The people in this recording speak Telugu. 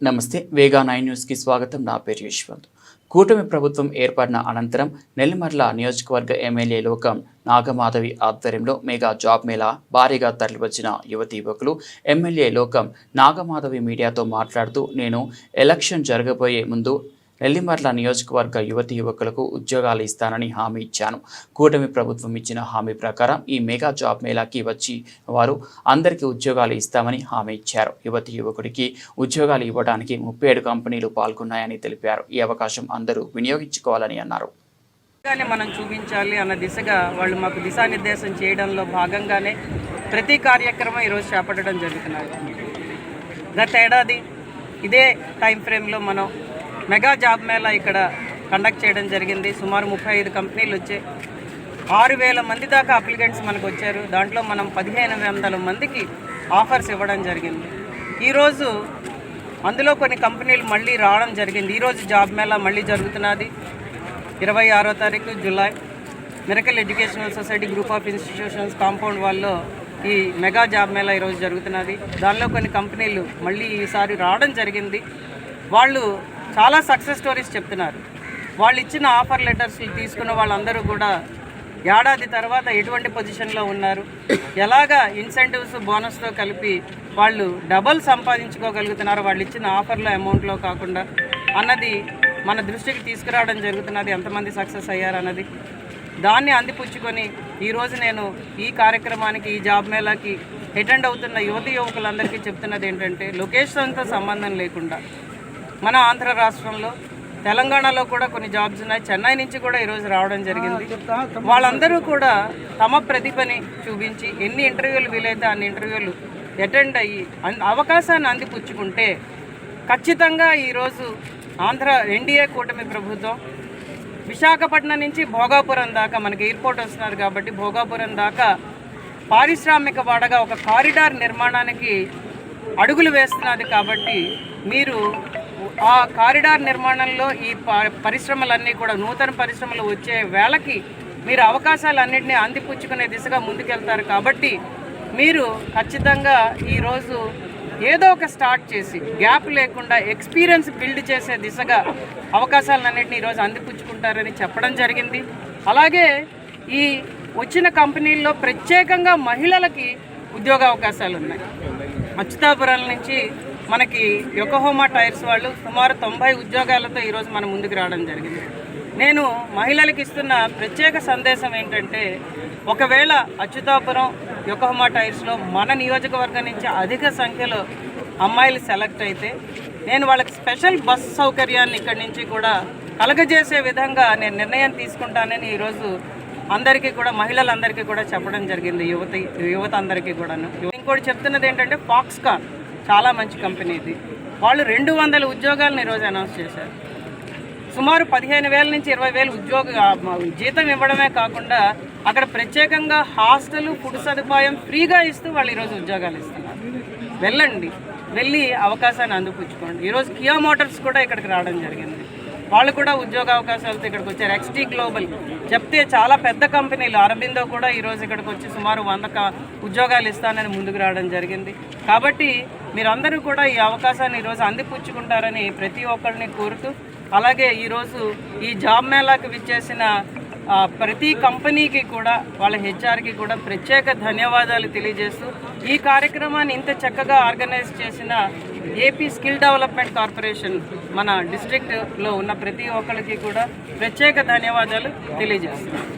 నమస్తే వేగా నైన్ న్యూస్కి స్వాగతం. నా పేరు యశ్వంత్. కూటమి ప్రభుత్వం ఏర్పడిన అనంతరం నెల్లిమర్ల నియోజకవర్గ ఎమ్మెల్యే లోకం నాగమాధవి ఆధ్వర్యంలో మెగా జాబ్ మేళా భారీగా తరలివచ్చిన యువతి యువకులు ఎమ్మెల్యే లోకం నాగమాధవి మీడియాతో మాట్లాడుతూ నేను ఎలక్షన్ జరగబోయే ముందు నెల్లిమర్ల నియోజకవర్గ యువతి యువకులకు ఉద్యోగాలు ఇస్తానని హామీ ఇచ్చాను. కూటమి ప్రభుత్వం ఇచ్చిన హామీ ప్రకారం ఈ మెగా జాబ్ మేళాకి వచ్చి వారు అందరికీ ఉద్యోగాలు ఇస్తామని హామీ ఇచ్చారు. యువతి యువకుడికి ఉద్యోగాలు ఇవ్వడానికి ముప్పై ఏడు కంపెనీలు పాల్గొన్నాయని తెలిపారు. ఈ అవకాశం అందరూ వినియోగించుకోవాలని అన్నారు. మనం చూపించాలి అన్న దిశగా వాళ్ళు మాకు దిశానిర్దేశం చేయడంలో భాగంగానే ప్రతి కార్యక్రమం ఈరోజు చేపట్టడం జరుగుతున్నది. గత ఏడాది ఇదే టైం ఫ్రేమ్లో మనం మెగా జాబ్ మేళా ఇక్కడ కండక్ట్ చేయడం జరిగింది. సుమారు ముప్పై ఐదు కంపెనీలు వచ్చాయి ఆరు వేల మంది దాకా అప్లికెంట్స్ మనకు వచ్చారు. దాంట్లో మనం పదిహేను వందల మందికి ఆఫర్స్ ఇవ్వడం జరిగింది. ఈరోజు అందులో కొన్ని కంపెనీలు మళ్ళీ రావడం జరిగింది. ఈరోజు జాబ్ మేళా మళ్ళీ జరుగుతున్నది. ఇరవై ఆరో తారీఖు July miracle educational society group of institutions compound వాళ్ళలో ఈ మెగా జాబ్ మేళా ఈరోజు జరుగుతున్నది. దానిలో కొన్ని కంపెనీలు మళ్ళీ ఈసారి రావడం జరిగింది. వాళ్ళు చాలా సక్సెస్ స్టోరీస్ చెప్తున్నారు. వాళ్ళు ఇచ్చిన ఆఫర్ లెటర్స్ తీసుకున్న వాళ్ళందరూ కూడా ఏడాది తర్వాత ఎటువంటి పొజిషన్లో ఉన్నారు? ఎలాగా ఇన్సెంటివ్స్ బోనస్తో కలిపి వాళ్ళు డబల్ సంపాదించుకోగలుగుతున్నారు వాళ్ళు ఇచ్చిన ఆఫర్ల అమౌంట్లో కాకుండా అన్నది మన దృష్టికి తీసుకురావడం జరుగుతున్నది. ఎంతమంది సక్సెస్ అయ్యారు అన్నది. దాన్ని అందిపుచ్చుకొని ఈరోజు నేను ఈ కార్యక్రమానికి ఈ జాబ్ మేళాకి అటెండ్ అవుతున్న యువతి యువకులందరికీ చెప్తున్నది ఏంటంటే లొకేషన్తో సంబంధం లేకుండా మన ఆంధ్ర రాష్ట్రంలో తెలంగాణలో కూడా కొన్ని జాబ్స్ ఉన్నాయి. చెన్నై నుంచి కూడా ఈరోజు రావడం జరిగింది. వాళ్ళందరూ కూడా తమ ప్రతిభని చూపించి ఎన్ని ఇంటర్వ్యూలు వీలైతే అన్ని ఇంటర్వ్యూలు అటెండ్ అయ్యి అన్- అవకాశాన్ని అందిపుచ్చుకుంటే ఖచ్చితంగా ఈరోజు ఆంధ్ర ఎన్డీఏ కూటమి ప్రభుత్వం విశాఖపట్నం నుంచి భోగాపురం దాకా మనకి ఎయిర్పోర్ట్ వస్తున్నారు కాబట్టి భోగాపురం దాకా పారిశ్రామిక వాడగా ఒక కారిడార్ నిర్మాణానికి అడుగులు వేస్తున్నది కాబట్టి మీరు ఆ కారిడార్ నిర్మాణంలో ఈ ప- పరిశ్రమలన్నీ కూడా నూతన పరిశ్రమలు వచ్చే వేళకి మీరు అవకాశాలు అన్నింటినీ అందిపుచ్చుకునే దిశగా ముందుకెళ్తారు కాబట్టి మీరు ఖచ్చితంగా ఈరోజు ఏదో ఒక స్టార్ట్ చేసి గ్యాప్ లేకుండా ఎక్స్పీరియన్స్ బిల్డ్ చేసే దిశగా అవకాశాలన్నింటినీ ఈరోజు అందిపుచ్చుకుంటారని చెప్పడం జరిగింది. అలాగే ఈ వచ్చిన కంపెనీల్లో ప్రత్యేకంగా మహిళలకి ఉద్యోగ అవకాశాలు ఉన్నాయి అచ్యుతాపురం నుంచి మనకి యొకహోమా టైర్స్ వాళ్ళు సుమారు తొంభై ఉద్యోగాలతో ఈరోజు మన ముందుకు రావడం జరిగింది. నేను మహిళలకు ఇస్తున్న ప్రత్యేక సందేశం ఏంటంటే ఒకవేళ అచ్యుతాపురం యొకహోమా టైర్స్లో మన నియోజకవర్గం నుంచి అధిక సంఖ్యలో అమ్మాయిలు సెలెక్ట్ అయితే నేను వాళ్ళకి స్పెషల్ బస్ సౌకర్యాన్ని ఇక్కడి నుంచి కూడా కలగజేసే విధంగా నేను నిర్ణయం తీసుకుంటానని ఈరోజు అందరికీ కూడా మహిళలందరికీ కూడా చెప్పడం జరిగింది యువతి యువత అందరికీ కూడాను. ఇంకోటి చెప్తున్నది ఏంటంటే ఫాక్స్కాన్. చాలా మంచి కంపెనీ ఇది. వాళ్ళు రెండు వందల ఉద్యోగాలను ఈరోజు అనౌన్స్ చేశారు. సుమారు పదిహేను వేల నుంచి ఇరవై వేలు ఉద్యోగ జీతం ఇవ్వడమే కాకుండా అక్కడ ప్రత్యేకంగా హాస్టల్ ఫుడ్ సదుపాయం ఫ్రీగా ఇస్తూ వాళ్ళు ఈరోజు ఉద్యోగాలు ఇస్తున్నారు. వెళ్ళండి. వెళ్ళి అవకాశాన్ని అందిపుచ్చుకోండి. ఈరోజు కియా మోటార్స్ కూడా ఇక్కడికి రావడం జరిగింది. వాళ్ళు కూడా ఉద్యోగ అవకాశాలతో ఇక్కడికి వచ్చారు. ఎక్స్టీ గ్లోబల్ చెప్తే చాలా పెద్ద కంపెనీలు. అరబిందో కూడా ఈరోజు ఇక్కడికి వచ్చి సుమారు వంద ఉద్యోగాలు ఇస్తానని ముందుకు రావడం జరిగింది. కాబట్టి మీరందరూ కూడా ఈ అవకాశాన్ని ఈరోజు అందిపుచ్చుకుంటారని ప్రతి ఒక్కరిని కోరుతూ అలాగే ఈరోజు ఈ జాబ్ మేళాకు విచ్చేసిన ప్రతి కంపెనీకి కూడా వాళ్ళ హెచ్ఆర్కి కూడా ప్రత్యేక ధన్యవాదాలు తెలియజేస్తూ ఈ కార్యక్రమాన్ని ఇంత చక్కగా ఆర్గనైజ్ చేసిన ఏపీ స్కిల్ డెవలప్మెంట్ కార్పొరేషన్ మన డిస్ట్రిక్ట్లో ఉన్న ప్రతి ఒక్కరికి కూడా ప్రత్యేక ధన్యవాదాలు తెలియజేస్తున్నాను